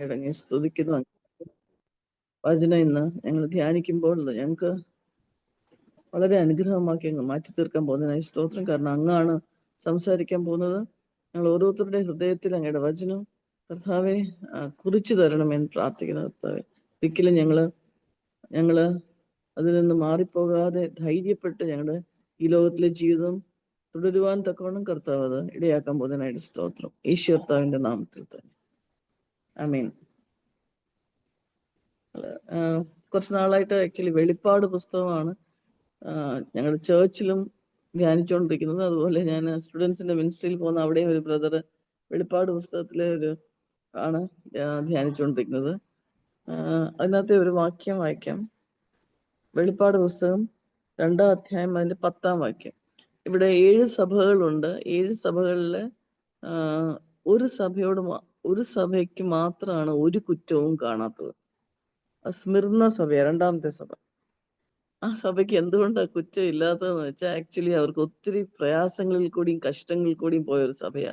ഇടങ്ങി സ്തുതിക്കുന്നു. വചന ഇന്ന് ഞങ്ങൾ ധ്യാനിക്കുമ്പോൾ ഞങ്ങൾക്ക് വളരെ അനുഗ്രഹമാക്കി അങ്ങ് മാറ്റി തീർക്കാൻ പോകുന്നതിനായി സ്തോത്രം. കാരണം അങ്ങാണ് സംസാരിക്കാൻ പോകുന്നത്. ഞങ്ങൾ ഓരോരുത്തരുടെ ഹൃദയത്തിൽ അങ്ങയുടെ വചനം കർത്താവെ കുറിച്ചു തരണമെന്ന് പ്രാർത്ഥിക്കുന്ന കർത്താവെ. ഒരിക്കലും ഞങ്ങൾ ഞങ്ങൾ അതിൽ നിന്ന് മാറിപ്പോകാതെ ധൈര്യപ്പെട്ട് ഞങ്ങളുടെ ഈ ലോകത്തിലെ ജീവിതം തുടരുവാൻ തക്കവണ്ണം കർത്താവ് അത് ഇടയാക്കാൻ പോകുന്നതിനായിട്ട് സ്തോത്രം. ഈശ്വർത്താവിന്റെ നാമത്തിൽ തന്നെ. ആമീൻ മീൻ കുറച്ച് നാളായിട്ട് ആക്ച്വലി വെളിപ്പാട് പുസ്തകമാണ്. ഞങ്ങളുടെ ചേർച്ചിലും ധ്യാനിച്ചുകൊണ്ടിരിക്കുന്നത് അതുപോലെ ഞാൻ സ്റ്റുഡൻസിന്റെ മിനിസ്ട്രിയിൽ പോകുന്ന അവിടെയും ഒരു ബ്രദർ വെളിപ്പാട് പുസ്തകത്തിലെ ഒരു ആണ് ധ്യാനിച്ചുകൊണ്ടിരിക്കുന്നത് അതിനകത്തെ ഒരു വാക്യം വായിക്കാം. വെളിപ്പാട് പുസ്തകം രണ്ടാം അധ്യായം അതിന്റെ പത്താം വാക്യം. ഇവിടെ ഏഴ് സഭകളുണ്ട്. ഏഴ് സഭകളിലെ ഒരു സഭയോട് ഒരു സഭയ്ക്ക് മാത്രമാണ് ഒരു കുറ്റവും കാണാത്തത്. സ്മിർന്ന സഭയാ രണ്ടാമത്തെ സഭ. ആ സഭയ്ക്ക് എന്തുകൊണ്ടാണ് കുറ്റം ഇല്ലാത്തതെന്ന് വെച്ചാൽ ആക്ച്വലി അവർക്ക് ഒത്തിരി പ്രയാസങ്ങളിൽ കൂടിയും കഷ്ടങ്ങളിൽ കൂടിയും പോയ ഒരു സഭയാ.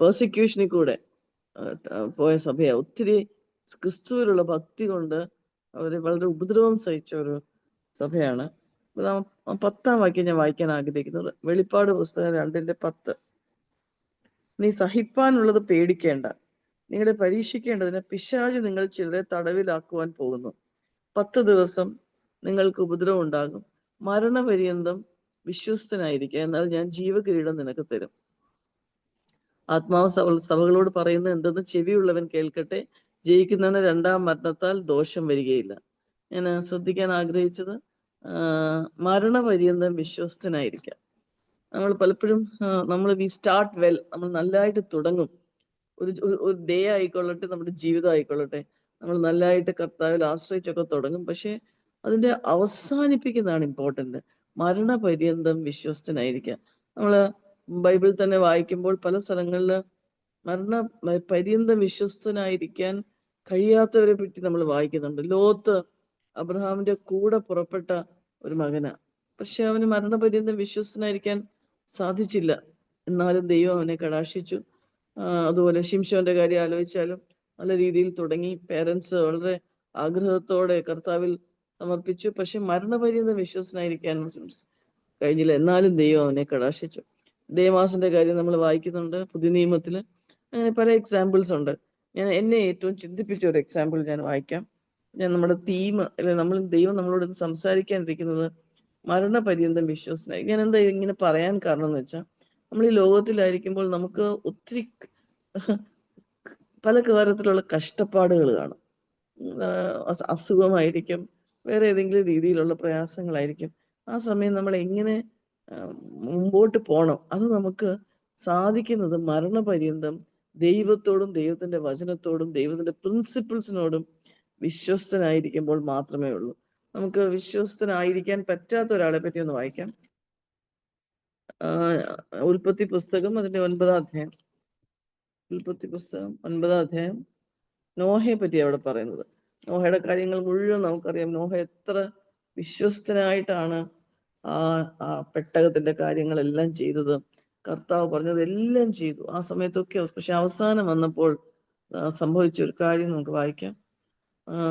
പേഴ്സിക്യൂഷനിൽ കൂടെ പോയ സഭയാ. ഒത്തിരി ക്രിസ്തുവിലുള്ള ഭക്തി കൊണ്ട് അവർ വളരെ ഉപദ്രവം സഹിച്ച ഒരു സഭയാണ്. പത്താം വാക്യം ഞാൻ വായിക്കാൻ ആഗ്രഹിക്കുന്നത് വെളിപ്പാട് പുസ്തകം രണ്ടിന്റെ പത്ത്. നീ സഹിപ്പാനുള്ളത് പേടിക്കേണ്ട. നിങ്ങളെ പരീക്ഷിക്കേണ്ടതിന് പിശാജ് നിങ്ങൾ ചിലരെ തടവിലാക്കുവാൻ പോകുന്നു. പത്ത് ദിവസം നിങ്ങൾക്ക് ഉപദ്രവം ഉണ്ടാകും. മരണപര്യന്തം വിശ്വസ്തനായിരിക്കുക എന്നാൽ ഞാൻ ജീവകിരീടം നിനക്ക് തരും. ആത്മാവ് സഭ സഭകളോട് പറയുന്നത് എന്തെന്ന് ചെവിയുള്ളവൻ കേൾക്കട്ടെ. ജയിക്കുന്നവന് രണ്ടാം മരണത്താൽ ദോഷം വരികയില്ല. ഞാൻ ശ്രദ്ധിക്കാൻ ആഗ്രഹിച്ചത് മരണപര്യന്തം വിശ്വസ്തനായിരിക്കാം നമ്മൾ പലപ്പോഴും നമ്മൾ വി സ്റ്റാർട്ട് വെൽ നമ്മൾ നല്ലതായിട്ട് തുടങ്ങും. ഒരു ഒരു- ഡേ ആയിക്കൊള്ളട്ടെ നമ്മുടെ ജീവിതം ആയിക്കൊള്ളട്ടെ. നമ്മൾ നല്ലതായിട്ട് കർത്താവിൽ ആശ്രയിച്ചൊക്കെ തുടങ്ങും. പക്ഷെ അതിന്റെ അവസാനിപ്പിക്കുന്നതാണ് ഇമ്പോർട്ടന്റ് മരണപര്യന്തം വിശ്വസ്തനായിരിക്കുക. നമ്മൾ ബൈബിൾ തന്നെ വായിക്കുമ്പോൾ പല സ്ഥലങ്ങളിൽ മരണ പര്യന്തം വിശ്വസ്തനായിരിക്കാൻ കഴിയാത്തവരെ പറ്റി നമ്മൾ വായിക്കുന്നുണ്ട്. ലോത്ത് അബ്രഹാമിന്റെ കൂടെ പുറപ്പെട്ട ഒരു മകനാ പക്ഷെ അവന് മരണപര്യന്തം വിശ്വസ്തനായിരിക്കാൻ സാധിച്ചില്ല. എന്നാലും ദൈവം അവനെ കടാക്ഷിച്ചു. അതുപോലെ ഷിംഷോന്റെ കാര്യം ആലോചിച്ചാലും നല്ല രീതിയിൽ തുടങ്ങി. പേരൻസ് വളരെ ആഗ്രഹത്തോടെ കർത്താവിൽ സമർപ്പിച്ചു. പക്ഷെ മരണപര്യന്തം സിംസ് കഴിഞ്ഞില്ല. എന്നാലും ദൈവം അവനെ കടാക്ഷിച്ചു. ദേവാസിന്റെ കാര്യം നമ്മൾ വായിക്കുന്നുണ്ട് പുതിയ നിയമത്തിൽ അങ്ങനെ പല എക്സാമ്പിൾസ് ഉണ്ട്. ഞാൻ എന്നെ ഏറ്റവും ചിന്തിപ്പിച്ച ഒരു എക്സാമ്പിൾ ഞാൻ വായിക്കാം. ഞാൻ നമ്മുടെ തീം അല്ലെ നമ്മൾ ദൈവം നമ്മളോട് സംസാരിക്കാൻ സംസാരിക്കാനിരിക്കുന്നത് മരണപര്യന്തം വിശ്വസനായി ഞാൻ എന്താ ഇങ്ങനെ പറയാൻ കാരണം എന്ന് വെച്ചാൽ നമ്മൾ ഈ ലോകത്തിലായിരിക്കുമ്പോൾ നമുക്ക് ഒത്തിരി പല കാര്യത്തിലുള്ള കഷ്ടപ്പാടുകൾ കാണും. അസുഖമായിരിക്കും വേറെ ഏതെങ്കിലും രീതിയിലുള്ള പ്രയാസങ്ങളായിരിക്കും. ആ സമയം നമ്മൾ എങ്ങനെ മുമ്പോട്ട് പോകണം അത് നമുക്ക് സാധിക്കുന്നത് മരണപര്യന്തം ദൈവത്തോടും ദൈവത്തിന്റെ വചനത്തോടും ദൈവത്തിന്റെ പ്രിൻസിപ്പിൾസിനോടും വിശ്വസ്തനായിരിക്കുമ്പോൾ മാത്രമേ ഉള്ളൂ. നമുക്ക് വിശ്വസ്തനായിരിക്കാൻ പറ്റാത്ത ഒരാളെ പറ്റി ഒന്ന് വായിക്കാം. ഉൽപ്പത്തി പുസ്തകം അതിന്റെ ഒൻപതാം അധ്യായം. ഉൽപ്പത്തി പുസ്തകം ഒൻപതാം അധ്യായം. നോഹയെ പറ്റി അവിടെ പറയുന്നത്. നോഹയുടെ കാര്യങ്ങൾ മുഴുവൻ നമുക്കറിയാം. നോഹ എത്ര വിശ്വസ്തനായിട്ടാണ് ആ ആ പെട്ടകത്തിന്റെ കാര്യങ്ങളെല്ലാം ചെയ്തത്. കർത്താവ് പറഞ്ഞത് എല്ലാം ചെയ്തു. ആ സമയത്തൊക്കെ പക്ഷെ അവസാനം വന്നപ്പോൾ സംഭവിച്ച ഒരു കാര്യം നമുക്ക് വായിക്കാം.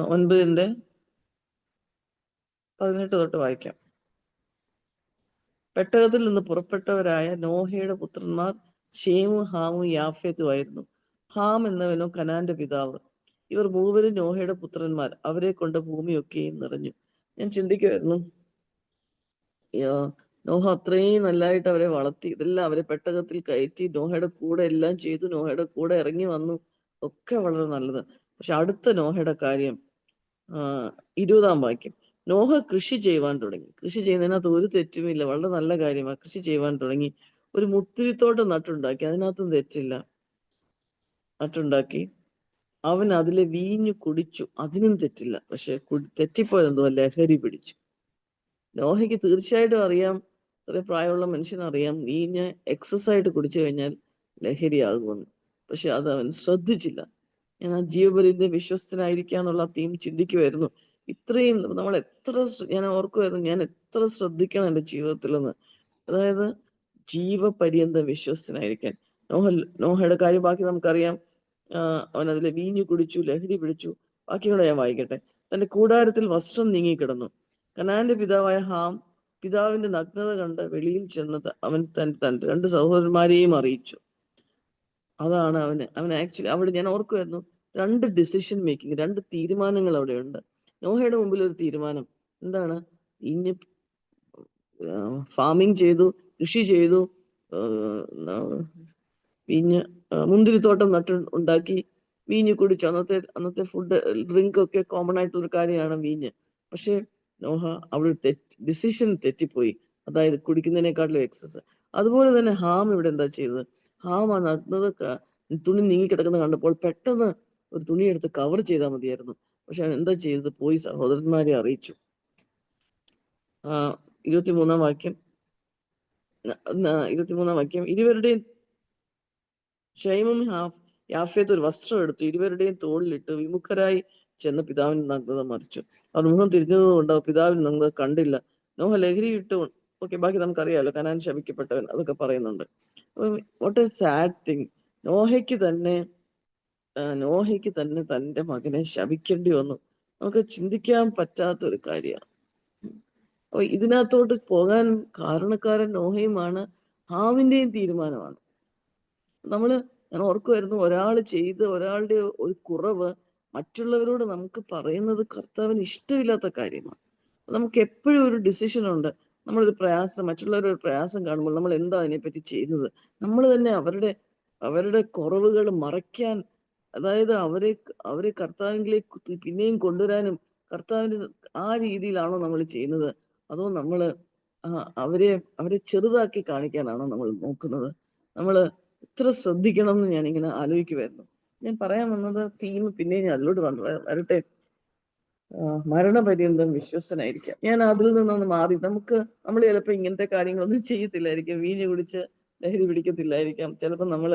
ഒൻപതിന്റെ പതിനെട്ട് തൊട്ട് വായിക്കാം. പെട്ടകത്തിൽ നിന്ന് പുറപ്പെട്ടവരായ നോഹയുടെ പുത്രന്മാർ ഷേമും ഹാമും യാഫേത്തും ആയിരുന്നു. ഹാം എന്നവനോ കനാന്റെ പിതാവ്. ഇവർ മൂവരും നോഹയുടെ പുത്രന്മാർ. അവരെ കൊണ്ട് ഭൂമിയൊക്കെയും നിറഞ്ഞു. ഞാൻ ചിന്തിക്കുമായിരുന്നു നോഹ അത്രയും നല്ലതായിട്ട് അവരെ വളർത്തി ഇതെല്ലാം അവരെ പെട്ടകത്തിൽ കയറ്റി നോഹയുടെ കൂടെ എല്ലാം ചെയ്തു നോഹയുടെ കൂടെ ഇറങ്ങി വന്നു. ഒക്കെ വളരെ നല്ലത്. പക്ഷെ അടുത്ത നോഹയുടെ കാര്യം ഇരുപതാം വാക്യം. നോഹ കൃഷി ചെയ്യുവാൻ തുടങ്ങി. കൃഷി ചെയ്യുന്നതിനകത്ത് ഒരു തെറ്റുമില്ല വളരെ നല്ല കാര്യമാണ് കൃഷി ചെയ്യുവാൻ തുടങ്ങി. ഒരു മുത്തിരിത്തോട്ടം നട്ടുണ്ടാക്കി. അതിനകത്തും തെറ്റില്ല. നട്ടുണ്ടാക്കി. അവൻ അതിലെ വീഞ്ഞു കുടിച്ചു. അതിനും തെറ്റില്ല. പക്ഷെ തെറ്റിപ്പോയതെന്തോ? ലഹരി പിടിച്ചു. നോഹയ്ക്ക് തീർച്ചയായിട്ടും അറിയാം. കുറെ പ്രായമുള്ള മനുഷ്യനറിയാം. വീഞ്ഞ് എക്സസ് ആയിട്ട് കുടിച്ചു കഴിഞ്ഞാൽ ലഹരിയാകുമെന്ന്. പക്ഷെ അത് അവൻ ശ്രദ്ധിച്ചില്ല. ഞാൻ ആ ജീവപര്യന്തം വിശ്വസ്തനായിരിക്കുക എന്നുള്ള തീം ചിന്തിക്കുമായിരുന്നു ഇത്രയും നമ്മൾ എത്ര ഞാൻ ഓർക്കുമായിരുന്നു ഞാൻ എത്ര ശ്രദ്ധിക്കണം എന്റെ ജീവിതത്തിലെന്ന്. അതായത് ജീവപര്യന്തം വിശ്വസ്തനായിരിക്കാൻ. നോഹ നോഹയുടെ കാര്യം ബാക്കി നമുക്കറിയാം. അവൻ അതിലെ വീഞ്ഞു കുടിച്ചു ലഹരി പിടിച്ചു ബാക്കിയുള്ള ഞാൻ വായിക്കട്ടെ. തന്റെ കൂടാരത്തിൽ വസ്ത്രം നീങ്ങിക്കിടന്നു. കനാന്റെ പിതാവായ ഹാം പിതാവിന്റെ നഗ്നത കണ്ട് വെളിയിൽ ചെന്ന് അവൻ തൻ തന്റെ രണ്ട് സഹോദരന്മാരെയും അറിയിച്ചു. അതാണ് അവന് അവൻ ആക്ച്വലി അവിടെ ഞാൻ ഓർക്കുമായിരുന്നു രണ്ട് ഡിസിഷൻ മേക്കിംഗ് രണ്ട് തീരുമാനങ്ങൾ അവിടെ ഉണ്ട് നോഹയുടെ മുമ്പിൽ ഒരു തീരുമാനം. എന്താണ്? ഇനി ഫാമിംഗ് ചെയ്തു കൃഷി ചെയ്തു വീഞ്ഞ് മുന്തിരിത്തോട്ടം നട്ട് ഉണ്ടാക്കി വീഞ്ഞ് കുടിച്ചു. അന്നത്തെ അന്നത്തെ ഫുഡ് ഡ്രിങ്ക് ഒക്കെ കോമൺ ആയിട്ടുള്ള കാര്യമാണ് വീഞ്ഞ്. പക്ഷേ നോഹ അവിടെ തെറ്റ് ഡിസിഷൻ തെറ്റിപ്പോയി. അതായത് കുടിക്കുന്നതിനേക്കാട്ടിലും എക്സസ് അതുപോലെ തന്നെ ഹാം ഇവിടെ എന്താ ചെയ്തത്? ഹാം ആ നഗ്നത തുണി നീങ്ങി കിടക്കുന്ന കണ്ടപ്പോൾ പെട്ടെന്ന് ഒരു തുണി എടുത്ത് കവർ ചെയ്താൽ മതിയായിരുന്നു. പക്ഷെ എന്താ ചെയ്തത്? പോയി സഹോദരന്മാരെ അറിയിച്ചു. ഇരുപത്തിമൂന്നാം വാക്യം. ഇരുപത്തി മൂന്നാം ഇരുപത്തിമൂന്നാം വാക്യം. ഇരുവരുടെയും ഷൈമും യാഫേത്ത് ഒരു വസ്ത്രം എടുത്തു. ഇരുവരുടെയും തോളിലിട്ട് വിമുഖരായി ചെന്ന് പിതാവിന്റെ നഗ്നത മറിച്ചു. അവർ മുഖം തിരിഞ്ഞതുകൊണ്ട് പിതാവിന്റെ നഗ്നത കണ്ടില്ല. നോഹ ലഹരി ഇട്ട് ഓക്കെ ബാക്കി നമുക്കറിയാലോ. കനാൻ ശപിക്കപ്പെട്ടവൻ അതൊക്കെ പറയുന്നുണ്ട്. വാട്ട് എ സാഡ് തിങ് നോഹയ്ക്ക് തന്നെ നോഹയ്ക്ക് തന്നെ തന്റെ മകനെ ശപിക്കേണ്ടി വന്നു. നമുക്ക് ചിന്തിക്കാൻ പറ്റാത്ത ഒരു കാര്യമാണ്. അപ്പൊ ഇതിനകത്തോട്ട് പോകാൻ കാരണക്കാരൻ നോഹയുമാണ് ഹാമിന്റെയും തീരുമാനമാണ്. നമ്മൾ ഞാൻ ഓർക്കുമായിരുന്നു ഒരാൾ ചെയ്ത് ഒരാളുടെ ഒരു കുറവ് മറ്റുള്ളവരോട് നമുക്ക് പറയുന്നത് കർത്താവിന് ഇഷ്ടമില്ലാത്ത കാര്യമാണ്. നമുക്ക് എപ്പോഴും ഒരു ഡിസിഷൻ ഉണ്ട്. നമ്മളൊരു പ്രയാസം മറ്റുള്ളവരുടെ ഒരു പ്രയാസം കാണുമ്പോൾ നമ്മൾ എന്താ അതിനെപ്പറ്റി ചെയ്യുന്നത്? നമ്മൾ തന്നെ അവരുടെ അവരുടെ കുറവുകൾ മറയ്ക്കാൻ അതായത് അവരെ അവരെ കർത്താവിലേക്ക് പിന്നെയും കൊണ്ടുവരാനും കർത്താവിന്റെ ആ രീതിയിലാണോ നമ്മൾ ചെയ്യുന്നത്? അതോ നമ്മൾ അവരെ അവരെ ചെറുതാക്കി കാണിക്കാനാണോ നമ്മൾ നോക്കുന്നത്? നമ്മൾ ഇത്ര ശ്രദ്ധിക്കണം എന്ന് ഞാൻ ഇങ്ങനെ ആലോചിക്കുമായിരുന്നു ഞാൻ പറയാൻ വന്നത് തീം പിന്നെ ഞാൻ അതിലോട്ട് വരട്ടെ. മരണപര്യന്തം വിശ്വസനായിരിക്കാം ഞാൻ അതിൽ നിന്നൊന്ന് മാറി. നമുക്ക് നമ്മൾ ചിലപ്പോൾ ഇങ്ങനത്തെ കാര്യങ്ങളൊന്നും ചെയ്യത്തില്ലായിരിക്കാം. വീഞ്ഞ് കുടിച്ച് ലഹരി പിടിക്കത്തില്ലായിരിക്കാം. ചിലപ്പോൾ നമ്മൾ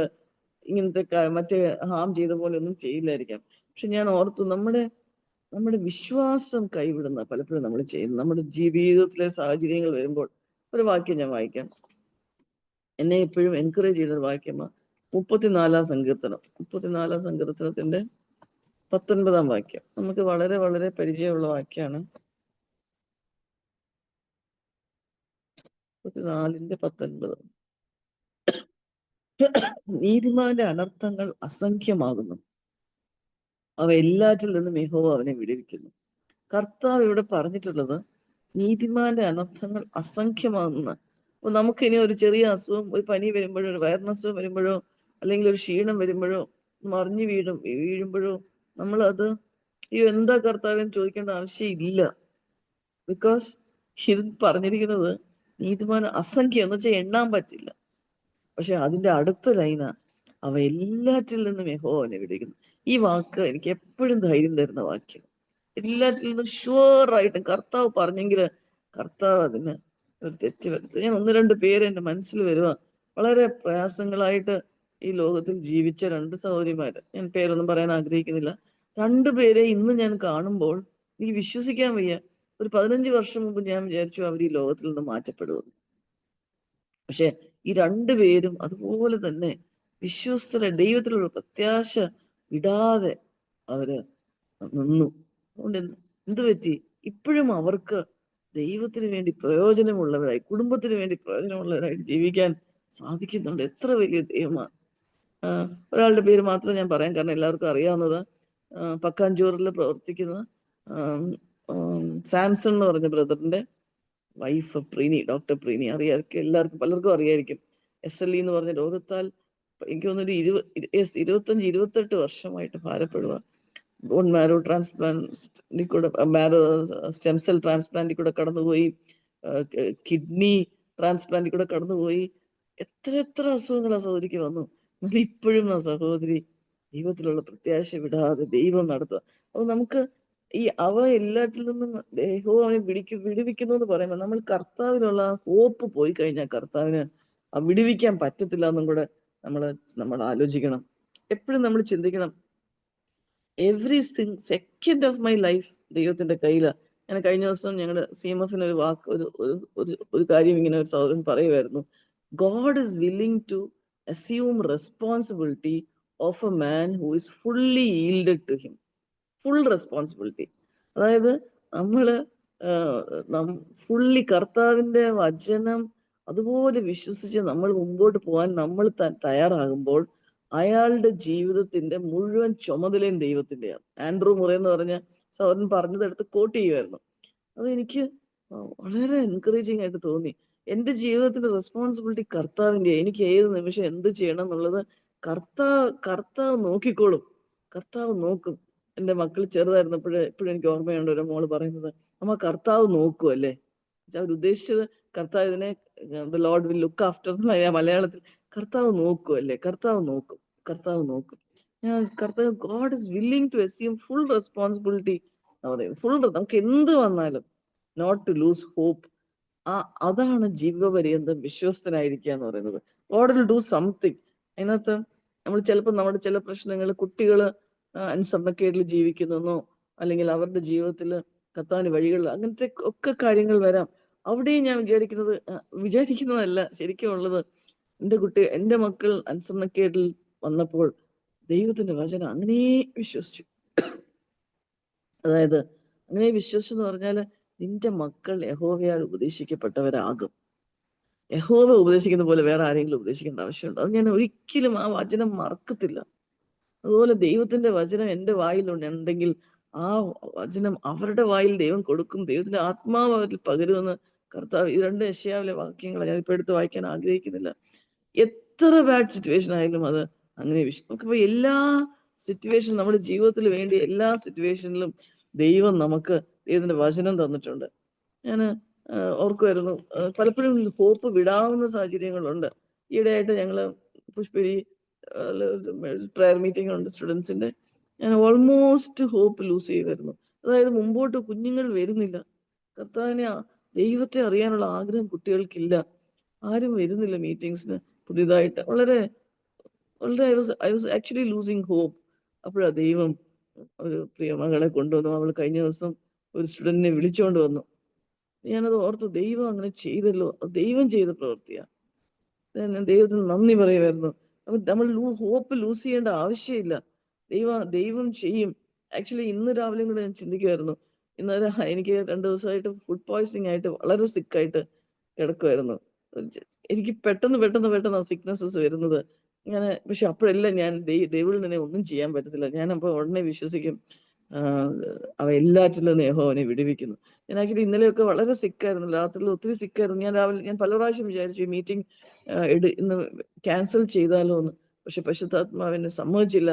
ഇങ്ങനത്തെ മറ്റേ ഹാം ചെയ്ത പോലെ ഒന്നും ചെയ്യില്ലായിരിക്കാം. പക്ഷെ ഞാൻ ഓർത്തു നമ്മുടെ നമ്മുടെ വിശ്വാസം കൈവിടുന്ന പലപ്പോഴും നമ്മൾ ചെയ്യുന്നു നമ്മുടെ ജീവിതത്തിലെ സാഹചര്യങ്ങൾ വരുമ്പോൾ ഒരു വാക്യം ഞാൻ വായിക്കാം. എന്നെ എപ്പോഴും എൻകറേജ് ഒരു വാക്യമാണ് മുപ്പത്തിനാലാം സങ്കീർത്തനം. മുപ്പത്തിനാലാം സങ്കീർത്തനത്തിന്റെ പത്തൊൻപതാം വാക്യം. നമുക്ക് വളരെ വളരെ പരിചയമുള്ള വാക്യാണ്. മുപ്പത്തിനാലിന്റെ പത്തൊൻപത്. നീതിമാന്റെ അനർത്ഥങ്ങൾ അസംഖ്യമാകുന്നു. അവ എല്ലാറ്റിൽ നിന്നും യഹോവ അവനെ വിടുവിക്കുന്നു. കർത്താവ് ഇവിടെ പറഞ്ഞിട്ടുള്ളത് നീതിമാന്റെ അനർത്ഥങ്ങൾ അസംഖ്യമാകുന്ന. അപ്പൊ നമുക്ക് ഇനി ഒരു ചെറിയ അസുഖം ഒരു പനി വരുമ്പോഴോ ഒരു വയറിന് അസുഖം വരുമ്പോഴോ അല്ലെങ്കിൽ ഒരു ക്ഷീണം വരുമ്പോഴോ മറിഞ്ഞു വീഴും വീഴുമ്പോഴോ നമ്മൾ അത് അയ്യോ എന്താ കർത്താവെന്ന് ചോദിക്കേണ്ട ആവശ്യമില്ല ബിക്കോസ് ഇത് പറഞ്ഞിരിക്കുന്നത് നീതിമാന അസംഖ്യം എന്ന് വെച്ചാൽ എണ്ണാൻ പറ്റില്ല. പക്ഷെ അതിന്റെ അടുത്ത ലൈന അവ എല്ലാറ്റിൽ നിന്നും യഹോവനെ വിളിക്കുന്നു ഈ വാക്ക് എനിക്ക് എപ്പോഴും ധൈര്യം തരുന്ന വാക്യം. എല്ലാറ്റിൽ നിന്നും ഷുവറായിട്ടും കർത്താവ് പറഞ്ഞെങ്കിൽ കർത്താവ് അതിന് ഒരു തെറ്റ് വരുത്തും. ഞാൻ ഒന്ന് രണ്ട് പേര് എന്റെ മനസ്സിൽ വരുക. വളരെ പ്രയാസങ്ങളായിട്ട് ഈ ലോകത്തിൽ ജീവിച്ച രണ്ട് സഹോദരിമാര്. ഞാൻ പേരൊന്നും പറയാൻ ആഗ്രഹിക്കുന്നില്ല. രണ്ടു പേരെ ഇന്ന് ഞാൻ കാണുമ്പോൾ എനിക്ക് വിശ്വസിക്കാൻ വയ്യ. ഒരു പതിനഞ്ച് വർഷം മുമ്പ് ഞാൻ വിചാരിച്ചു അവർ ഈ ലോകത്തിൽ നിന്ന് മാറ്റപ്പെടുമെന്ന്. പക്ഷെ ഈ രണ്ടുപേരും അതുപോലെ തന്നെ വിശ്വസ്തരെ ദൈവത്തിലുള്ള പ്രത്യാശ വിടാതെ അവർ നിന്നു. അതുകൊണ്ട് എന്ത് പറ്റി? ഇപ്പോഴും അവർക്ക് ദൈവത്തിന് വേണ്ടി പ്രയോജനമുള്ളവരായി കുടുംബത്തിന് വേണ്ടി പ്രയോജനമുള്ളവരായിട്ട് ജീവിക്കാൻ സാധിക്കുന്നുണ്ട്. എത്ര വലിയ ദൈവമാണ്. ഒരാളുടെ പേര് മാത്രം ഞാൻ പറയാം കാരണം എല്ലാവർക്കും അറിയാവുന്നത് പക്കാഞ്ചോറിൽ പ്രവർത്തിക്കുന്ന സാംസൺ എന്ന് പറഞ്ഞ ബ്രദറിന്റെ വൈഫ് പ്രീനി ഡോക്ടർ പ്രീനി അറിയാമായിരിക്കും എല്ലാവർക്കും പലർക്കും അറിയായിരിക്കും. എസ് എൽ ഇ എന്ന് പറഞ്ഞ രോഗത്താൽ എനിക്ക് തോന്നുന്നു ഇരുപത് ഇരുപത്തഞ്ച് ഇരുപത്തെട്ട് വർഷമായിട്ട് ഭാരപ്പെടുക ബോൺ മാരോ ട്രാൻസ്പ്ലാന്റിൽ കൂടെ മാരോ സ്റ്റെം സെൽ ട്രാൻസ്പ്ലാന്റിൽ കൂടെ കടന്നുപോയി കിഡ്നി ട്രാൻസ്പ്ലാന്റിൽ കൂടെ കടന്നുപോയി. എത്ര എത്ര അസുഖങ്ങൾ ആ സഹോദരിക്ക് വന്നു. എന്നാൽ ഇപ്പോഴും ആ സഹോദരി ദൈവത്തിലുള്ള പ്രത്യാശ വിടാതെ ദൈവം നടത്തുക അപ്പൊ നമുക്ക് ഈ അവ എല്ലാറ്റിൽ നിന്നും ദേഹവും അവനെ വിടുവിക്കുന്നു എന്ന് പറയുമ്പോൾ നമ്മൾ കർത്താവിനുള്ള ഹോപ്പ് പോയി കഴിഞ്ഞാൽ കർത്താവിന് വിടുവിക്കാൻ പറ്റത്തില്ല എന്നും കൂടെ നമ്മൾ നമ്മൾ ആലോചിക്കണം. എപ്പോഴും നമ്മൾ ചിന്തിക്കണം. Every second of my life ദൈവത്തിന്റെ കയ്യിലാണ് ഞാൻ കഴിഞ്ഞ ദിവസം ഞങ്ങളുടെ സി എം എഫിന് ഒരു വാക്ക് ഒരു ഒരു ഒരു ഒരു കാര്യം ഇങ്ങനെ ഒരു സഹോദരൻ പറയുമായിരുന്നു God is willing to assume responsibility of a man who is fully yield to him full responsibility അതായത് നമ്മൾ ഫുള്ളി കർത്താവിന്റെ വചനം അതുപോലെ വിശ്വസിച്ച് നമ്മൾ മുമ്പോട്ട് പോകാൻ നമ്മൾ തയ്യാറാകുമ്പോൾ അയാളുടെ ജീവിതത്തിന്റെ മുഴുവൻ ചുമതലയും ദൈവത്തിന്റെയാണ്. ആൻഡ്രൂ മുറ എന്ന് പറഞ്ഞ സഹോദരൻ പറഞ്ഞതെടുത്ത് കോട്ട് ചെയ്യുമായിരുന്നു അത് എനിക്ക് വളരെ എൻകറേജിങ് ആയിട്ട് തോന്നി. എന്റെ ജീവിതത്തിന്റെ റെസ്പോൺസിബിലിറ്റി കർത്താവിന്റെ എനിക്ക് ഏത് നിമിഷം എന്ത് ചെയ്യണം എന്നുള്ളത് കർത്താവ് കർത്താവ് നോക്കിക്കോളും. കർത്താവ് നോക്കും. എന്റെ മക്കൾ ചെറുതായിരുന്നപ്പോഴേ ഇപ്പോഴും എനിക്ക് ഓർമ്മയുണ്ട് ഒരു മോൾ പറയുന്നത് അമ്മ കർത്താവ് നോക്കും അല്ലേ? അവർ ഉദ്ദേശിച്ചത് കർത്താവ് ഇതിനെ the Lord will look after മലയാളത്തിൽ കർത്താവ് നോക്കും അല്ലേ? കർത്താവ് നോക്കും കർത്താവ് നോക്കും. ഞാൻ കർത്താവ് God is willing to assume full responsibility full നമുക്ക് എന്ത് വന്നാലും നോട്ട് ടു ലൂസ് ഹോപ്പ് ആ അതാണ് ജീവപര്യന്തം വിശ്വസ്തനായിരിക്കുക എന്ന് പറയുന്നത്. ഗോഡ് വിൽ ഡു സംതിങ് അതിനകത്ത് നമ്മൾ ചിലപ്പോൾ നമ്മുടെ ചില പ്രശ്നങ്ങൾ കുട്ടികൾ അനുസരണക്കേടിൽ ജീവിക്കുന്നെന്നോ അല്ലെങ്കിൽ അവരുടെ ജീവിതത്തിൽ കത്താൻ വഴികൾ അങ്ങനത്തെ ഒക്കെ കാര്യങ്ങൾ വരാം. അവിടെയും ഞാൻ വിചാരിക്കുന്നത് വിചാരിക്കുന്നതല്ല ശരിക്കും ഉള്ളത്. എന്റെ കുട്ടി എന്റെ മക്കൾ അനുസരണക്കേടിൽ വന്നപ്പോൾ ദൈവത്തിന്റെ വചനം അങ്ങനെ വിശ്വസിച്ചു. അതായത് അങ്ങനെ വിശ്വസിച്ചു എന്ന് പറഞ്ഞാൽ നിന്റെ മക്കൾ യഹോവയാൽ ഉപദേശിക്കപ്പെട്ടവരാകും. യഹോവ ഉപദേശിക്കുന്ന പോലെ വേറെ ആരെങ്കിലും ഉപദേശിക്കേണ്ട ആവശ്യമുണ്ട്? അത് ഞാൻ ഒരിക്കലും ആ വചനം മറക്കത്തില്ല. അതുപോലെ ദൈവത്തിന്റെ വചനം എന്റെ വായിലുണ്ടെങ്കിൽ ആ വചനം അവരുടെ വായിൽ ദൈവം കൊടുക്കും. ദൈവത്തിന്റെ ആത്മാവ് അവരിൽ പകരുമെന്ന് കർത്താവ് ഈ രണ്ട് ഏഷ്യാവിലെ വാക്യങ്ങളെ ഞാൻ ഇപ്പൊ എടുത്ത് വായിക്കാൻ ആഗ്രഹിക്കുന്നില്ല. എത്ര ബാഡ് സിറ്റുവേഷൻ ആയാലും അത് അങ്ങനെ വിശ്വ നമുക്കിപ്പോ എല്ലാ സിറ്റുവേഷൻ നമ്മുടെ ജീവിതത്തിൽ വേണ്ടി എല്ലാ സിറ്റുവേഷനിലും ദൈവം നമുക്ക് ദൈവത്തിന്റെ വചനം തന്നിട്ടുണ്ട്. ഞാൻ ഓർക്കുമായിരുന്നു പലപ്പോഴും ഹോപ്പ് വിടാവുന്ന സാഹചര്യങ്ങളുണ്ട്. ഈയിടെയായിട്ട് ഞങ്ങൾ പുഷ്പരി പ്രയർ മീറ്റിംഗ് ഉണ്ട് സ്റ്റുഡൻസിന്റെ ഞാൻ ഓൾമോസ്റ്റ് ഹോപ്പ് ലൂസ് ചെയ്യുമായിരുന്നു അതായത് മുമ്പോട്ട് കുഞ്ഞുങ്ങൾ വരുന്നില്ല. കർത്താവിനെ ദൈവത്തെ അറിയാനുള്ള ആഗ്രഹം കുട്ടികൾക്കില്ല. ആരും വരുന്നില്ല മീറ്റിംഗ്സിന് പുതിയതായിട്ട്. വളരെ വളരെ I was I was actually losing hope അപ്പോഴാ ദൈവം ഒരു പ്രിയ മകളെ കൊണ്ടുവന്നു. അവൾ കഴിഞ്ഞ ദിവസം ഒരു സ്റ്റുഡന്റിനെ വിളിച്ചുകൊണ്ട് വന്നു. ഞാനത് ഓർത്തു ദൈവം അങ്ങനെ ചെയ്തല്ലോ. ദൈവം ചെയ്ത പ്രവൃത്തിയാ. ഞാൻ ദൈവത്തിന് നന്ദി പറയുമായിരുന്നു. അപ്പൊ നമ്മൾ ഹോപ്പ് ലൂസ് ചെയ്യേണ്ട ആവശ്യമില്ല. ദൈവം ദൈവം ചെയ്യും. ആക്ച്വലി ഇന്ന് രാവിലെയും കൂടെ ഞാൻ ചിന്തിക്കുമായിരുന്നു ഇന്നലെ എനിക്ക് രണ്ട് ദിവസമായിട്ട് ഫുഡ് പോയ്സണിങ് ആയിട്ട് വളരെ സിക്കായിട്ട് കിടക്കുമായിരുന്നു എനിക്ക് പെട്ടെന്ന് പെട്ടെന്ന് പെട്ടെന്ന് സിക്നസ്സസ് വരുന്നത്. ഞാൻ പക്ഷെ അപ്പോഴെല്ലാം ഞാൻ ദൈവം തന്നെ ഒന്നും ചെയ്യാൻ പറ്റത്തില്ല. ഞാൻ അപ്പോൾ ഉടനെ വിശ്വസിക്കും. അവ എല്ലാറ്റിൽ നിന്ന് യഹോ അവനെ വിടുവിക്കുന്നു. ഞാൻ ആക്ച്വലി ഇന്നലെയൊക്കെ വളരെ സിക്കായിരുന്നു രാത്രിയിൽ ഒത്തിരി സിക്കായിരുന്നു ഞാൻ രാവിലെ ഞാൻ പല പ്രാവശ്യം വിചാരിച്ചു ഈ മീറ്റിംഗ് ഇന്ന് ക്യാൻസൽ ചെയ്താലോ എന്ന്. പക്ഷെ പശുദ്ധാത്മാവിനെ സമ്മതിച്ചില്ല.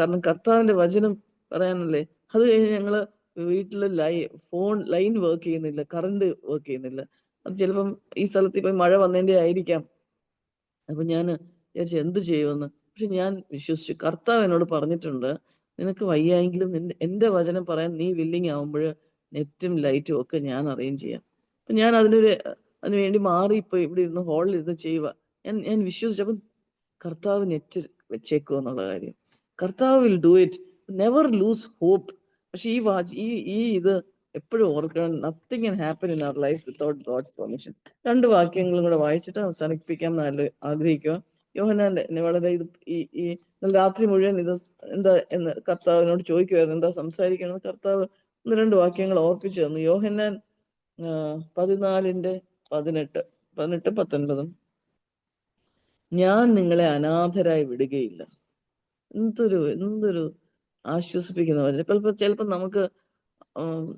കാരണം കർത്താവിന്റെ വചനം പറയാനല്ലേ അത് കഴിഞ്ഞ് ഞങ്ങൾ വീട്ടിൽ ലൈ ഫോൺ ലൈൻ വർക്ക് ചെയ്യുന്നില്ല കറണ്ട് വർക്ക് ചെയ്യുന്നില്ല. അത് ചിലപ്പം ഈ സ്ഥലത്ത് ഇപ്പൊ മഴ വന്നതിന്റെ ആയിരിക്കാം. അപ്പൊ ഞാൻ വിചാരിച്ചു എന്ത് ചെയ്യുമെന്ന്. പക്ഷെ ഞാൻ വിശ്വസിച്ചു. കർത്താവ് എന്നോട് പറഞ്ഞിട്ടുണ്ട് നിനക്ക് വയ്യായെങ്കിലും എന്റെ വചനം പറയാൻ നീ വില്ലിങ് ആവുമ്പോൾ നെറ്റും ലൈറ്റും ഒക്കെ ഞാൻ അറേഞ്ച് ചെയ്യാം. അപ്പൊ ഞാൻ അതിനൊരു അതിനു വേണ്ടി മാറി ഇപ്പൊ ഇവിടെ ഇരുന്ന് ഹാളിൽ ഇരുന്ന് ചെയ്യുക ഞാൻ ഞാൻ വിശ്വസിച്ചപ്പം കർത്താവ് നെറ്റ് വെച്ചേക്കോ എന്നുള്ള കാര്യം. കർത്താവ് will do it never lose hope പക്ഷെ ഈ വാച്ച് ഈ ഈ ഇത് എപ്പോഴും ഓർക്കണം. Nothing can happen in our life without God's permission രണ്ട് വാക്യങ്ങളും കൂടെ വായിച്ചിട്ട് അവസാനിപ്പിക്കാൻ നല്ല ആഗ്രഹിക്കുക യോഹനാന്റെ വളരെ ഇത് ഈ ഈ രാത്രി മുഴുവൻ ഇത് എന്താ എന്ന് കർത്താവിനോട് ചോദിക്കുമായിരുന്നു എന്താ സംസാരിക്കണം കർത്താവ് ഒന്ന് രണ്ട് വാക്യങ്ങൾ ഓർപ്പിച്ചു തന്നു. യോഹന്നാൻ പതിനാലിന്റെ പതിനെട്ട് പതിനെട്ട് പത്തൊൻപതും. ഞാൻ നിങ്ങളെ അനാഥരായി വിടുകയില്ല. എന്തൊരു എന്തൊരു ആശ്വസിപ്പിക്കുന്ന വചനം ചിലപ്പോൾ ചിലപ്പോൾ നമുക്ക്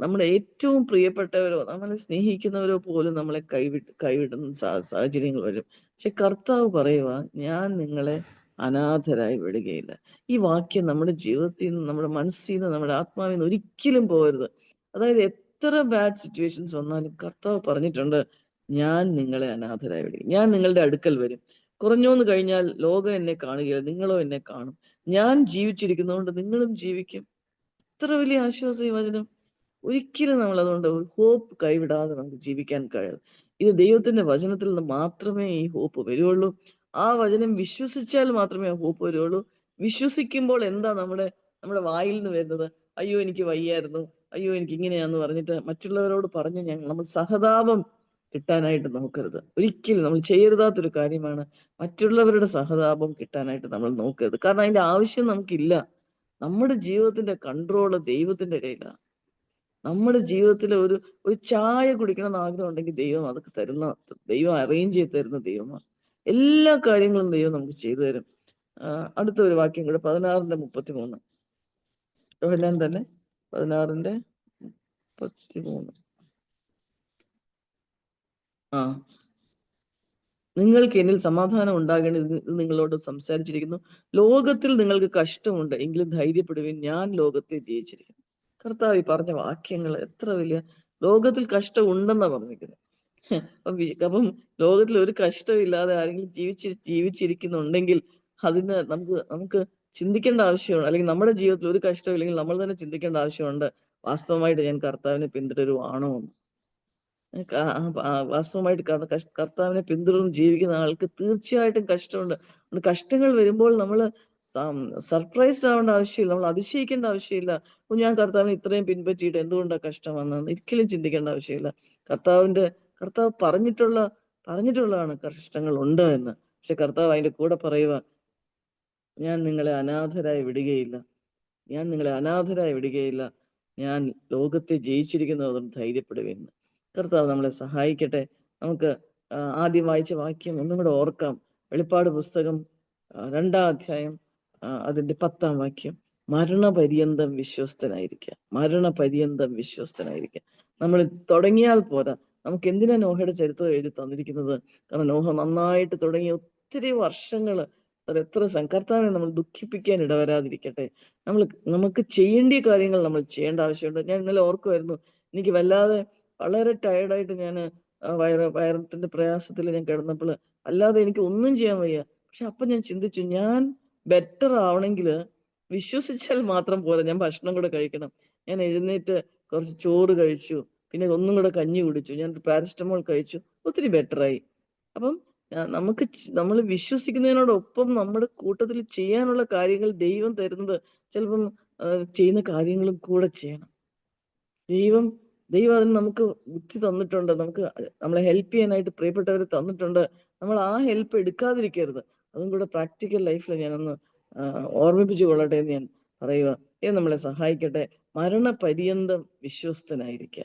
നമ്മുടെ ഏറ്റവും പ്രിയപ്പെട്ടവരോ നമ്മളെ സ്നേഹിക്കുന്നവരോ പോലും നമ്മളെ കൈവിട്ട് കൈവിടുന്ന സാഹചര്യങ്ങൾ വരും. പക്ഷെ കർത്താവ് പറയുക ഞാൻ നിങ്ങളെ അനാഥരായി വിടുകയില്ല. ഈ വാക്യം നമ്മുടെ ജീവിതത്തിൽ നിന്ന് നമ്മുടെ മനസ്സിൽ നിന്ന് നമ്മുടെ ആത്മാവിൽ നിന്ന് ഒരിക്കലും പോകരുത്. അതായത് എത്ര ബാഡ് സിറ്റുവേഷൻസ് വന്നാലും കർത്താവ് പറഞ്ഞിട്ടുണ്ട് ഞാൻ നിങ്ങളെ അനാഥരായി വിടുകയും ഞാൻ നിങ്ങളുടെ അടുക്കൽ വരും. കുറഞ്ഞോന്ന് കഴിഞ്ഞാൽ ലോകം എന്നെ കാണുകയില്ല നിങ്ങളോ എന്നെ കാണും. ഞാൻ ജീവിച്ചിരിക്കുന്നതുകൊണ്ട് നിങ്ങളും ജീവിക്കും. ഇത്ര വലിയ ആശ്വാസ വചനം. ഒരിക്കലും നമ്മൾ അതുകൊണ്ട് ഹോപ്പ് കൈവിടാതെ നമുക്ക് ജീവിക്കാൻ കഴിയും ഇത് ദൈവത്തിന്റെ വചനത്തിൽ നിന്ന് മാത്രമേ ഈ ഹോപ്പ് വരുള്ളൂ ആ വചനം വിശ്വസിച്ചാൽ മാത്രമേ ഹോപ്പ് വരുള്ളൂ. വിശ്വസിക്കുമ്പോൾ എന്താ നമ്മുടെ നമ്മുടെ വായിൽ നിന്ന് വരുന്നത്? അയ്യോ എനിക്ക് വയ്യായിരുന്നു. അയ്യോ എനിക്ക് ഇങ്ങനെയാന്ന് പറഞ്ഞിട്ട് മറ്റുള്ളവരോട് പറഞ്ഞ് ഞങ്ങൾ നമ്മൾ സഹതാപം കിട്ടാനായിട്ട് നോക്കരുത്. ഒരിക്കലും നമ്മൾ ചെയ്യരുതാത്തൊരു കാര്യമാണ് മറ്റുള്ളവരുടെ സഹതാപം കിട്ടാനായിട്ട് നമ്മൾ നോക്കരുത്. കാരണം അതിന്റെ ആവശ്യം നമുക്കില്ല. നമ്മുടെ ജീവിതത്തിന്റെ കൺട്രോൾ ദൈവത്തിന്റെ കയ്യിലാണ്. നമ്മുടെ ജീവിതത്തിൽ ഒരു ഒരു ചായ കുടിക്കണം എന്ന് ആഗ്രഹം ഉണ്ടെങ്കിൽ ദൈവം അതൊക്കെ തരുന്ന ദൈവം അറേഞ്ച് ചെയ്ത് തരുന്ന ദൈവമാണ്. എല്ലാ കാര്യങ്ങളും ദൈവം നമുക്ക് ചെയ്തു തരും. അടുത്ത ഒരു വാക്യം കൂടെ പതിനാറിന്റെ മുപ്പത്തി മൂന്ന് എല്ലാം തന്നെ? പതിനാറിന്റെ മുപ്പത്തി മൂന്ന് ആ. നിങ്ങൾക്ക് എന്നിൽ സമാധാനം ഉണ്ടാകേണ്ട നിങ്ങളോട് സംസാരിച്ചിരിക്കുന്നു. ലോകത്തിൽ നിങ്ങൾക്ക് കഷ്ടമുണ്ട് എങ്കിലും ധൈര്യപ്പെടുവിൻ. ഞാൻ ലോകത്തെ ജയിച്ചിരിക്കുന്നു. കർത്താവ് ഈ പറഞ്ഞ വാക്യങ്ങൾ എത്ര വലിയ ലോകത്തിൽ കഷ്ടം പറഞ്ഞിരിക്കുന്നത്. അപ്പം ലോകത്തിൽ ഒരു കഷ്ടമില്ലാതെ ആരെങ്കിലും ജീവിച്ച് ജീവിച്ചിരിക്കുന്നുണ്ടെങ്കിൽ അതിന് നമുക്ക് നമുക്ക് ചിന്തിക്കേണ്ട ആവശ്യമുണ്ട്. അല്ലെങ്കിൽ നമ്മുടെ ജീവിതത്തിൽ ഒരു കഷ്ടമില്ലെങ്കിൽ നമ്മൾ തന്നെ ചിന്തിക്കേണ്ട ആവശ്യമുണ്ട്. വാസ്തവമായിട്ട് ഞാൻ കർത്താവിനെ പിന്തുടരുവാണോ വാസ്തവമായിട്ട് കർത്താവിനെ പിന്തുടർന്ന് ജീവിക്കുന്ന ആൾക്ക് തീർച്ചയായിട്ടും കഷ്ടമുണ്ട്. കഷ്ടങ്ങൾ വരുമ്പോൾ നമ്മൾ സർപ്രൈസ്ഡ് ആവേണ്ട ആവശ്യമില്ല. നമ്മൾ അതിശയിക്കേണ്ട ആവശ്യമില്ല. ഞാൻ കർത്താവിനെ ഇത്രയും പിൻപറ്റിയിട്ട് എന്തുകൊണ്ടാണ് കഷ്ടം വന്നതെന്ന്? ഒരിക്കലും ചിന്തിക്കേണ്ട ആവശ്യമില്ല. കർത്താവിന്റെ കർത്താവ് പറഞ്ഞിട്ടുള്ള പറഞ്ഞിട്ടുള്ളതാണ് കഷ്ടങ്ങൾ ഉണ്ട് എന്ന്. പക്ഷെ കർത്താവ് അതിന്റെ കൂടെ പറയുക ഞാൻ നിങ്ങളെ അനാഥരായി വിടുകയില്ല. ഞാൻ നിങ്ങളെ അനാഥരായി വിടുകയില്ല. ഞാൻ ലോകത്തെ ജയിച്ചിരിക്കുന്നതും ധൈര്യപ്പെടുകയെന്ന് കർത്താവ് നമ്മളെ സഹായിക്കട്ടെ. നമുക്ക് ആദ്യം വായിച്ച വാക്യം ഒന്നും കൂടെ ഓർക്കാം. വെളിപ്പാട് പുസ്തകം രണ്ടാം അധ്യായം അതിന്റെ പത്താം വാക്യം. മരണപര്യന്തം വിശ്വസ്തനായിരിക്കുക മരണപര്യന്തം വിശ്വസ്തനായിരിക്കുക നമ്മൾ തുടങ്ങിയാൽ പോരാ. നമുക്ക് എന്തിനാ നോഹയുടെ ചരിത്രം എഴുതി തന്നിരിക്കുന്നത്? കാരണം നോഹ നന്നായിട്ട് തുടങ്ങിയ ഒത്തിരി വർഷങ്ങൾ എത്ര കർത്താവിനെ നമ്മൾ ദുഃഖിപ്പിക്കാൻ ഇടവരാതിരിക്കട്ടെ. നമ്മൾ നമുക്ക് ചെയ്യേണ്ട കാര്യങ്ങൾ നമ്മൾ ചെയ്യേണ്ട ആവശ്യമുണ്ട്. ഞാൻ ഇന്നലെ ഓർക്കുമായിരുന്നു എനിക്ക് വല്ലാതെ വളരെ ടയർഡായിട്ട് ഞാൻ വയറ വയറത്തിന്റെ പ്രയാസത്തിൽ ഞാൻ കിടന്നപ്പോൾ അല്ലാതെ എനിക്ക് ഒന്നും ചെയ്യാൻ വയ്യ. പക്ഷെ അപ്പൊ ഞാൻ ചിന്തിച്ചു ഞാൻ ബെറ്റർ ആവണമെങ്കിൽ വിശ്വസിച്ചാൽ മാത്രം പോരാ ഞാൻ ഭക്ഷണം കൂടെ കഴിക്കണം. ഞാൻ എഴുന്നേറ്റ് കുറച്ച് ചോറ് കഴിച്ചു. പിന്നെ ഒന്നും കൂടെ കഞ്ഞി കുടിച്ചു. ഞാൻ പാരസ്റ്റമോൾ കഴിച്ചു. ഒത്തിരി ബെറ്ററായി അപ്പം നമുക്ക് നമ്മൾ വിശ്വസിക്കുന്നതിനോടൊപ്പം നമ്മുടെ കൂട്ടത്തിൽ ചെയ്യാനുള്ള കാര്യങ്ങൾ ദൈവം തരുന്നത് ചിലപ്പം ചെയ്യുന്ന കാര്യങ്ങളും കൂടെ ചെയ്യണം. ദൈവം ദൈവം അതിന് നമുക്ക് ബുദ്ധി തന്നിട്ടുണ്ട്. നമുക്ക് നമ്മളെ ഹെൽപ്പ് ചെയ്യാനായിട്ട് പ്രിയപ്പെട്ടവർ തന്നിട്ടുണ്ട്. നമ്മൾ ആ ഹെൽപ്പ് എടുക്കാതിരിക്കരുത്. അതും കൂടെ പ്രാക്ടിക്കൽ ലൈഫിൽ ഞാനൊന്ന് ഓർമ്മിപ്പിച്ചു കൊള്ളട്ടെ എന്ന് ഞാൻ പറയുക ഇത് നമ്മളെ സഹായിക്കട്ടെ. മരണപര്യന്തം വിശ്വസ്തനായിരിക്കുക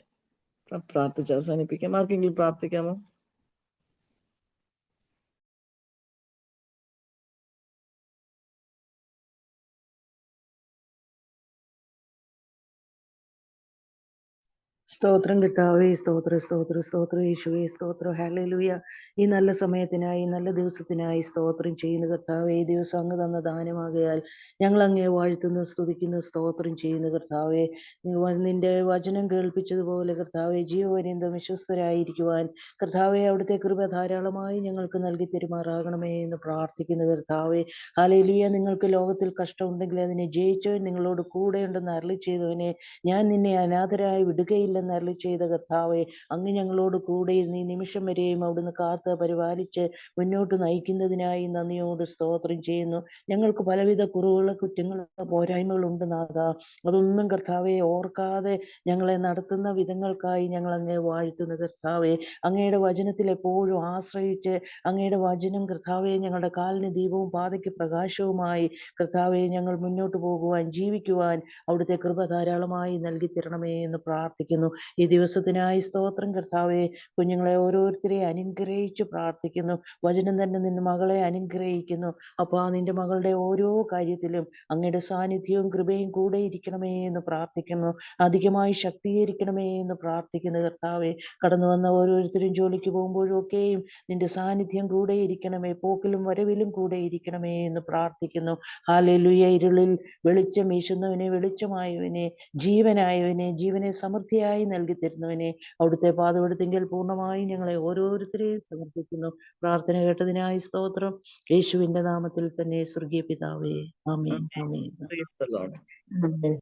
പ്രാർത്ഥിച്ച് അവസാനിപ്പിക്കാം. ആർക്കെങ്കിലും പ്രാർത്ഥിക്കാമോ? സ്തോത്രം കിട്ടാവേ സ്തോത്ര സ്തോത്ര സ്തോത്ര യേശുവേ സ്തോത്രം. ഹാലലുയ ഈ നല്ല സമയത്തിനായി നല്ല ദിവസത്തിനായി സ്തോത്രം ചെയ്യുന്ന കർത്താവേ. ഈ ദിവസം അങ്ങ് തന്ന ദാനമാകയാൽ ഞങ്ങൾ അങ്ങേ വാഴ്ത്തുന്നു സ്തുതിക്കുന്നു സ്തോത്രം ചെയ്യുന്ന കർത്താവേ. നിന്റെ വചനം കേൾപ്പിച്ചതുപോലെ കർത്താവെ ജീവപര്യന്തം വിശ്വസ്തരായിരിക്കുവാൻ കർത്താവെ അവിടുത്തെ കൃപ ധാരാളമായി ഞങ്ങൾക്ക് നൽകി തെരുമാറാകണമേ എന്ന് പ്രാർത്ഥിക്കുന്ന കർത്താവെ. ഹാലലുയ നിങ്ങൾക്ക് ലോകത്തിൽ കഷ്ടമുണ്ടെങ്കിൽ അതിനെ ജയിച്ചവൻ നിങ്ങളോട് കൂടെയുണ്ടെന്ന് അരളി ചെയ്തവനെ ഞാൻ നിന്നെ അനാഥരായി വിടുകയില്ലെന്ന് അരളി ചെയ്ത കർത്താവെ അങ്ങ് ഞങ്ങളോട് കൂടെ ഈ നിമിഷം വരെയും അവിടുന്ന് കാത്ത് പരിപാലിച്ച് മുന്നോട്ട് നയിക്കുന്നതിനായി നന്ദിയോട് സ്തോത്രം ചെയ്യുന്നു. ഞങ്ങൾക്ക് പലവിധ കുറവുകളോ കുറ്റങ്ങളോ പോരായ്മകളും ഉണ്ട് നാഥ. അതൊന്നും കർത്താവെ ഓർക്കാതെ ഞങ്ങളെ നടത്തുന്ന വിധങ്ങൾക്കായി ഞങ്ങൾ അങ്ങേ വാഴ്ത്തുന്ന കർത്താവെ. അങ്ങയുടെ വചനത്തിൽ എപ്പോഴും ആശ്രയിച്ച് അങ്ങയുടെ വചനം കർത്താവെ ഞങ്ങളുടെ കാലിന് ദീപവും പാതയ്ക്ക് പ്രകാശവുമായി കർത്താവെ ഞങ്ങൾ മുന്നോട്ട് പോകുവാൻ ജീവിക്കുവാൻ അവിടുത്തെ കൃപ ധാരാളമായി നൽകി തരണമേ എന്ന് പ്രാർത്ഥിക്കുന്നു. ഈ ദിവസത്തിനായി സ്തോത്രം. കർത്താവെ കുഞ്ഞുങ്ങളെ ഓരോരുത്തരെ അനുഗ്രഹിച്ച് പ്രാർത്ഥിക്കുന്നു. വചനം തന്നെ നിന്റെ മകളെ അനുഗ്രഹിക്കുന്നു. അപ്പൊ ആ നിന്റെ മകളുടെ ഓരോ കാര്യത്തിലും അങ്ങയുടെ സാന്നിധ്യവും കൃപയും കൂടെ ഇരിക്കണമേ എന്ന് പ്രാർത്ഥിക്കുന്നു. അധികമായി ശക്തീകരിക്കണമേ എന്ന് പ്രാർത്ഥിക്കുന്നു കർത്താവെ. കടന്നു വന്ന ഓരോരുത്തരും ജോലിക്ക് പോകുമ്പോഴും ഒക്കെയും നിന്റെ സാന്നിധ്യം കൂടെ ഇരിക്കണമേ. പോക്കിലും വരവിലും കൂടെ ഇരിക്കണമേ എന്ന് പ്രാർത്ഥിക്കുന്നു. ഹാലലുയ. ഇരുളിൽ വെളിച്ചം വീശുന്നവനെ വെളിച്ചമായവനെ ജീവനായവനെ ജീവനെ സമൃദ്ധിയായി നൽകി തരുന്നവനെ അവിടുത്തെ പാതപെടുത്തെങ്കിൽ പൂർണമായും ഞങ്ങളെ ഓരോരുത്തരെയും സമർപ്പിക്കുന്നു. പ്രാർത്ഥന കേട്ടതിനായി സ്തോത്രം. യേശുവിന്റെ നാമത്തിൽ തന്നെ സ്വർഗീയ പിതാവേ. ആമേൻ. ആമേൻ.